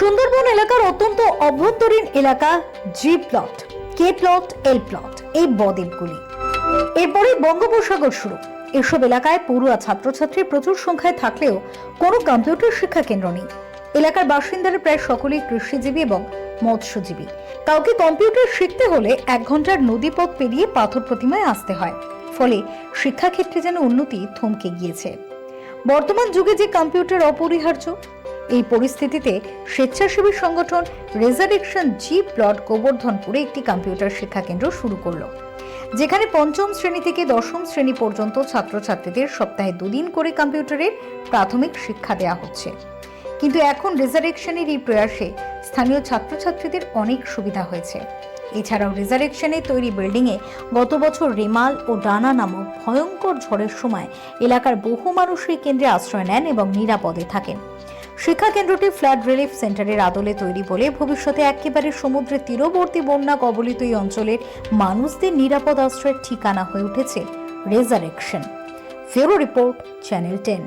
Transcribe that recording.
সুন্দরবন এলাকার অত্যন্ত অভ্যন্তরীণ এলাকা G plot K plot L plot এই বদ্বীপগুলি। এরপরে বঙ্গোপসাগর শুরু। এসব এলাকায় পড়ুয়া ছাত্রছাত্রী প্রচুর সংখ্যায় থাকলেও কোনো কম্পিউটার শিক্ষা কেন্দ্র নেই। এলাকার বাসিন্দারা প্রায় সকলেই কৃষিজীবী এবং মৎস্যজীবী। কাউকে কম্পিউটার শিখতে হলে এক ঘণ্টার নদীপথ পেরিয়ে পাথর প্রতিমায় আসতে হয়। ফলে শিক্ষাক্ষেত্রে যেন উন্নতি থমকে গিয়েছে। বর্তমান যুগে যে কম্পিউটার অপরিহার্য এই পরিস্থিতিতে স্বেচ্ছাসেবী সংগঠন রেজারেকশন জি প্লট গোবর্ধনপুরে একটি কম্পিউটার শিক্ষা কেন্দ্র শুরু করল, যেখানে পঞ্চম শ্রেণি থেকে দশম শ্রেণি পর্যন্ত ছাত্রছাত্রীদের সপ্তাহে দুদিন করে কম্পিউটারের প্রাথমিক শিক্ষা দেওয়া হচ্ছে। কিন্তু এখন রেজারেকশনের এই প্রয়াসে স্থানীয় ছাত্রছাত্রীদের অনেক সুবিধা হয়েছে। এছাড়াও রেজারেকশনের তৈরি বিল্ডিংয়ে গত বছর রেমাল ও ডানা নামক ভয়ঙ্কর ঝড়ের সময় এলাকার বহু মানুষ এই কেন্দ্রে আশ্রয় নেন এবং নিরাপদে থাকেন। শিক্ষা কেন্দ্রটি ফ্লাড রিলিফ সেন্টারের আদলে তৈরি বলে ভবিষ্যতে একেবারে সমুদ্রের তীরবর্তী বন্যা কবলিত এই অঞ্চলের মানুষদের নিরাপদ আশ্রয়ের ঠিকানা হয়ে উঠেছে রেজারেকশন। ফেরো রিপোর্ট, চ্যানেল টেন।